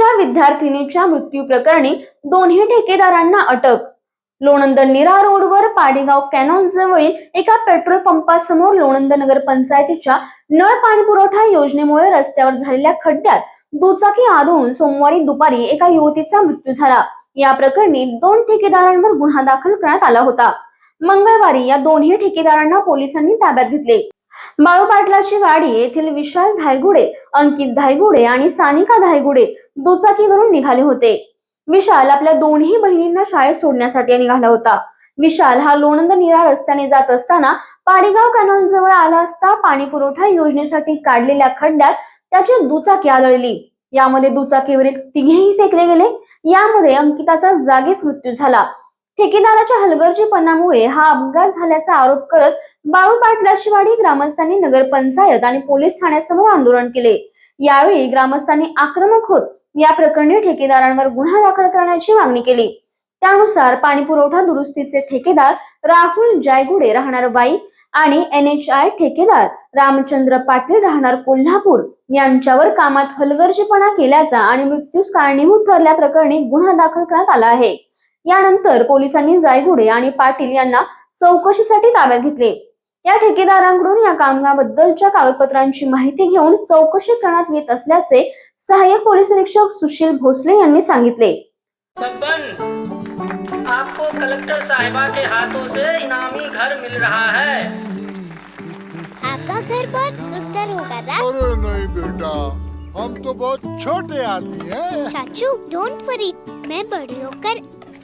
वर्षाच्या विद्यार्थिनीच्या मृत्यू प्रकरणी दोन्ही ठेकेदारांना अटक. लोणंद नीरा रोडवर पाडेगाव कॅनॉल जवळील एका पेट्रोल पंपासमोर लोणंद नगर पंचायतीच्या नळ पाणी पुरवठा योजनेमुळे रस्त्यावर झालेल्या खड्ड्यात दुचाकी आदळून सोमवारी दुपारी एका युवतीचा मृत्यू झाला. या प्रकरणी दोन ठेकेदारांवर गुन्हा दाखल करण्यात आला होता. मंगळवारी या दोन्ही ठेकेदारांना पोलिसांनी ताब्यात घेतले. बाळू पाटलाची गाडी येथील विशाल धायगुडे अंकित धायगुडे आणि सानिका धायगुडे दुचाकीवरून निघाले होते. विशाल आपल्या दोन्ही बहिणींना शाळेत सोडण्यासाठी निघाला होता. विशाल हा लोणंद निरा रस्त्याने जात असताना पाडेगाव कॅनॉल जवळ आला असता पाणी पुरवठा योजनेसाठी काढलेल्या खड्ड्यात त्याची दुचाकी आदळली. यामध्ये दुचाकीवरील तिघेही फेकले गेले. यामध्ये अंकिताचा जागीच मृत्यू झाला. ठेकेदाराच्या हलगर्जीपणामुळे हा अपघात झाल्याचा आरोप करत बाळू पाटलाशिवाडी ग्रामस्थांनी नगरपंचायत आणि पोलीस ठाण्यासमोर आंदोलन केले. यावेळी ग्रामस्थांनी आक्रमक होत या प्रकरणी ठेकेदारांवर गुन्हा दाखल करण्याची मागणी केली. त्यानुसार पाणी पुरवठा दुरुस्तीचे ठेकेदार राहुल जायगुडे राहणार वाई आणि एन एच आय ठेकेदार रामचंद्र पाटील राहणार कोल्हापूर यांच्यावर कामात हलगर्जीपणा केल्याचा आणि मृत्यूस कारणीभूत ठरल्याप्रकरणी गुन्हा दाखल करण्यात आला आहे. यानंतर पोलिसांनी जायगुडे आणि पाटील यांना चौकशीसाठी ताब्यात घेतले. या ठेकेदारांकडून या कामगाबद्दलच्या कागदपत्रांची माहिती घेऊन चौकशी करण्यात येत असल्याचे सहाय्यक पोलीस निरीक्षक सुशील भोसले यांनी सांगितले. आपको कलेक्टर साहिबा के हाथों से इनामी घर मिल रहा है। आपका घर बहुत सुंदर होगा ना अरे नहीं बेटा हम तो बहुत छोटे आदमी हैं। चाचू डोंट वरी मैं बड़ी होकर